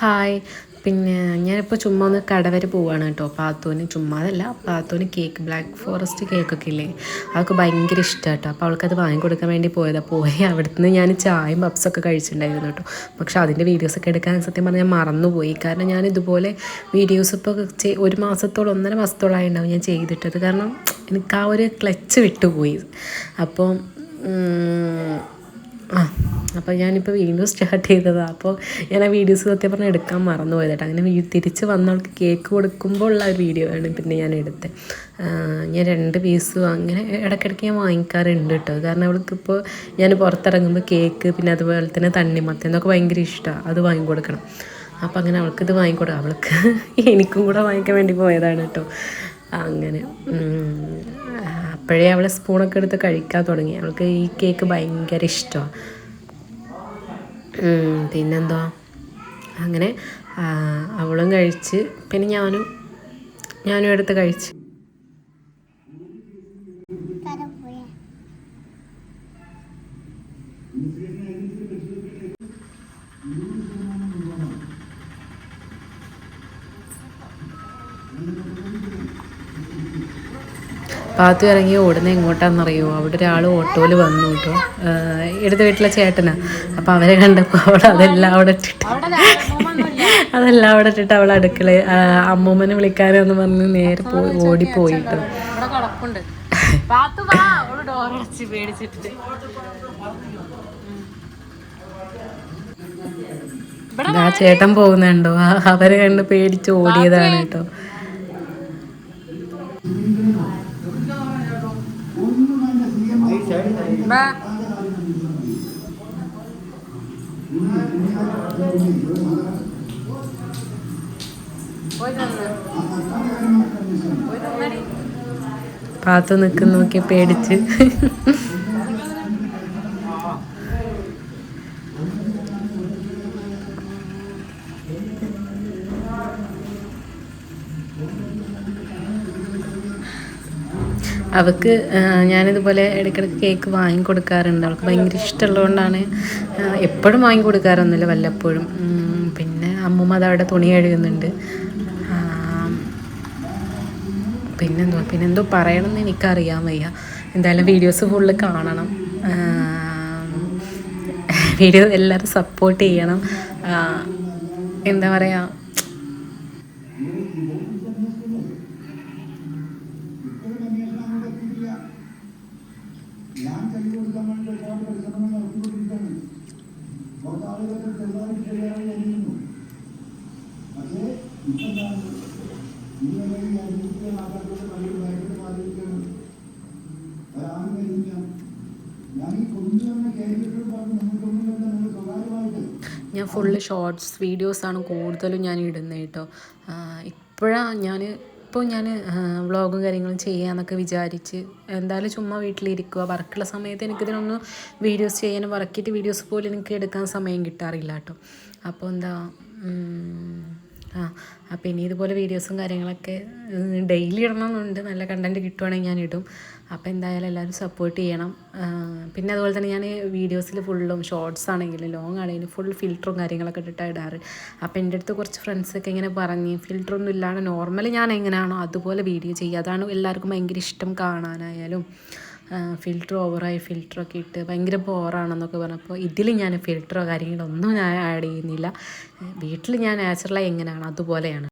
Hi പിന്നെ ഞാനിപ്പോൾ ചുമ്മാ ഒന്ന് കട വരെ പോവാണ് കേട്ടോ. പാത്തോന് ചുമ്മാതല്ല പാത്തോന് കേക്ക് ബ്ലാക്ക് ഫോറസ്റ്റ് കേക്കൊക്കെ ഇല്ലേ? അവൾക്ക് ഭയങ്കര ഇഷ്ടമാണ് കേട്ടോ. അപ്പോൾ അവൾക്കത് വാങ്ങിക്കൊടുക്കാൻ വേണ്ടി പോയതാണ് പോയി അവിടുന്ന് ഞാൻ ചായയും പപ്സൊക്കെ കഴിച്ചിട്ടുണ്ടായിരുന്നു കേട്ടോ. പക്ഷേ അതിന്റെ വീഡിയോസൊക്കെ എടുക്കാൻ സത്യം പറഞ്ഞാൽ മറന്നുപോയി. കാരണം ഞാൻ ഇതുപോലെ വീഡിയോസ് ഇപ്പോൾ ഒരു മാസത്തോളം ഒന്നര മാസത്തോളമായി ഉണ്ടാവും ഞാൻ ചെയ്തിട്ടത്. കാരണം എനിക്ക് ആ ഒരു ക്ലച്ച് വിട്ടുപോയി. അപ്പം ആ. അപ്പോൾ ഞാനിപ്പോൾ വീണ്ടും സ്റ്റാർട്ട് ചെയ്തതാണ് അപ്പോൾ ഞാൻ ആ വീഡിയോസ് സത്യം പറഞ്ഞാൽ എടുക്കാൻ മറന്നു പോയതായിട്ട് അങ്ങനെ തിരിച്ച് വന്നവൾക്ക് കേക്ക് കൊടുക്കുമ്പോൾ ഉള്ള ഒരു വീഡിയോ ആണ് പിന്നെ ഞാൻ എടുത്തത് ഞാൻ രണ്ട് പീസും അങ്ങനെ ഇടയ്ക്കിടയ്ക്ക് ഞാൻ വാങ്ങിക്കാറുണ്ട് കേട്ടോ. കാരണം അവൾക്ക് അവൾക്കിപ്പോൾ ഞാൻ പുറത്തിറങ്ങുമ്പോൾ കേക്ക് പിന്നെ അതുപോലെ തന്നെ തണ്ണിമത്തൻ എന്നൊക്കെ ഭയങ്കര ഇഷ്ടമാണ് അത് വാങ്ങിക്കൊടുക്കണം അപ്പോൾ അങ്ങനെ അവൾക്ക് ഇത് വാങ്ങിക്കൊടുക്കാം അവൾക്ക് എനിക്കും കൂടെ വാങ്ങിക്കാൻ വേണ്ടി പോയതാണ് കേട്ടോ. അങ്ങനെ അപ്പോഴേ അവൾ സ്പൂണൊക്കെ എടുത്ത് കഴിക്കാൻ തുടങ്ങി. അവൾക്ക് ഈ കേക്ക് ഭയങ്കര ഇഷ്ടമാണ് പിന്നെന്താ? അങ്ങനെ അവളും കഴിച്ച് പിന്നെ ഞാനും ഞാനും എടുത്ത് കഴിച്ച്. പാത്തു ഇറങ്ങി ഓടുന്ന എങ്ങോട്ടാണെന്നറിയോ അവിടെ ഒരാൾ ഓട്ടോയിൽ വന്നു കേട്ടോ. ഇടത് വീട്ടിലെ ചേട്ടനാ. അപ്പം അവരെ കണ്ടപ്പോൾ അവൾ അതെല്ലാം അവിടെ ഇട്ടിട്ട് അതെല്ലാം അവിടെ ഇട്ടിട്ട് അവൾ അടുക്കള അമ്മൂമ്മനെ വിളിക്കാനെന്ന് പറഞ്ഞ് നേരെ പോയി ഓടിപ്പോയി കേട്ടോ. ആ ചേട്ടൻ പോകുന്നുണ്ടോ? അവരെ കണ്ട് പേടിച്ച് ഓടിയതാണ് കേട്ടോ. Ba പാത്തു നിൽക്കുന്ന നോക്കി പേടിച്ച്. അവൾക്ക് ഞാനിതുപോലെ ഇടയ്ക്കിടയ്ക്ക് കേക്ക് വാങ്ങി കൊടുക്കാറുണ്ട്. അവൾക്ക് ഭയങ്കര ഇഷ്ടമുള്ളതുകൊണ്ടാണ് എപ്പോഴും വാങ്ങി കൊടുക്കാറൊന്നുമില്ല വല്ലപ്പോഴും. പിന്നെ അമ്മൂമ്മ അതവിടെ തുണി കഴുകുന്നുണ്ട്. പിന്നെന്തോ പിന്നെന്തോ പറയണമെന്ന് എനിക്കറിയാൻ വയ്യ. എന്തായാലും വീഡിയോസ് ഫുള്ള് കാണണം. വീഡിയോ എല്ലാവരും സപ്പോർട്ട് ചെയ്യണം. എന്താ പറയുക ഞാൻ കൈ കൊടുക്കാൻ വേണ്ടി ഒരുപാട് പരിശ്രമങ്ങൾ നടത്തിക്കൊണ്ടിരിക്കുകയാണ്. കുറച്ച് ആളുകളൊക്കെ ചെറുതായി ശരിയായി കഴിയുന്നു പക്ഷേ ഇപ്പം ഈ നിലയിൽ അഭിവൃദ്ധിയെ നാട്ടാക്കളുടെ പള്ളിയിൽ ഭയങ്കര ബാധിക്കുകയാണ് ഒരാളും കഴിയില്ല ഞാൻ ഞാൻ ഫുള്ള് ഷോർട്സ് വീഡിയോസാണ് കൂടുതലും ഞാൻ ഇടുന്നത് കേട്ടോ. ഇപ്പോഴാണ് ഞാൻ ഇപ്പോൾ ഞാൻ വ്ളോഗും കാര്യങ്ങളും ചെയ്യാമെന്നൊക്കെ വിചാരിച്ച് എന്തായാലും ചുമ്മാ വീട്ടിലിരിക്കുക വർക്കുള്ള സമയത്ത് എനിക്കിതിനൊന്നും വീഡിയോസ് ചെയ്യാനും വർക്കിയിട്ട് വീഡിയോസ് പോലും എനിക്ക് എടുക്കാൻ സമയം കിട്ടാറില്ല കേട്ടോ. അപ്പോൾ എന്താ ആ അപ്പോൾ ഇനി ഇതുപോലെ വീഡിയോസും കാര്യങ്ങളൊക്കെ ഡെയിലി ഇടണമെന്നുണ്ട്. നല്ല കണ്ടന്റ് കിട്ടുവാണെങ്കിൽ ഞാൻ ഇടും അപ്പോൾ എന്തായാലും എല്ലാവരും സപ്പോർട്ട് ചെയ്യണം. പിന്നെ അതുപോലെ തന്നെ ഞാൻ വീഡിയോസിൽ ഫുള്ളും ഷോർട്സ് ആണെങ്കിലും ലോങ് ആണെങ്കിലും ഫുൾ ഫിൽറ്ററും കാര്യങ്ങളൊക്കെ ഇട്ടിട്ടാണ് ഇടാറ്. അപ്പോൾ എന്റെ അടുത്ത് കുറച്ച് ഫ്രണ്ട്സൊക്കെ ഇങ്ങനെ പറഞ്ഞ് ഫിൽറ്ററൊന്നും ഇല്ലാണ്ട് നോർമലി ഞാൻ എങ്ങനെയാണോ അതുപോലെ വീഡിയോ ചെയ്യുക. അതാണ് എല്ലാവർക്കും ഭയങ്കര ഇഷ്ടം കാണാനായാലും ഫിൽറ്റർ ഓവറായി ഫിൽറ്ററൊക്കെ ഇട്ട് ഭയങ്കര ബോറാണെന്നൊക്കെ പറഞ്ഞപ്പോൾ ഇതിൽ ഞാൻ ഫിൽറ്ററോ കാര്യങ്ങളൊന്നും ഞാൻ ആഡ് ചെയ്യുന്നില്ല. വീട്ടിൽ ഞാൻ നാച്ചുറലായി എങ്ങനെയാണ് അതുപോലെയാണ്.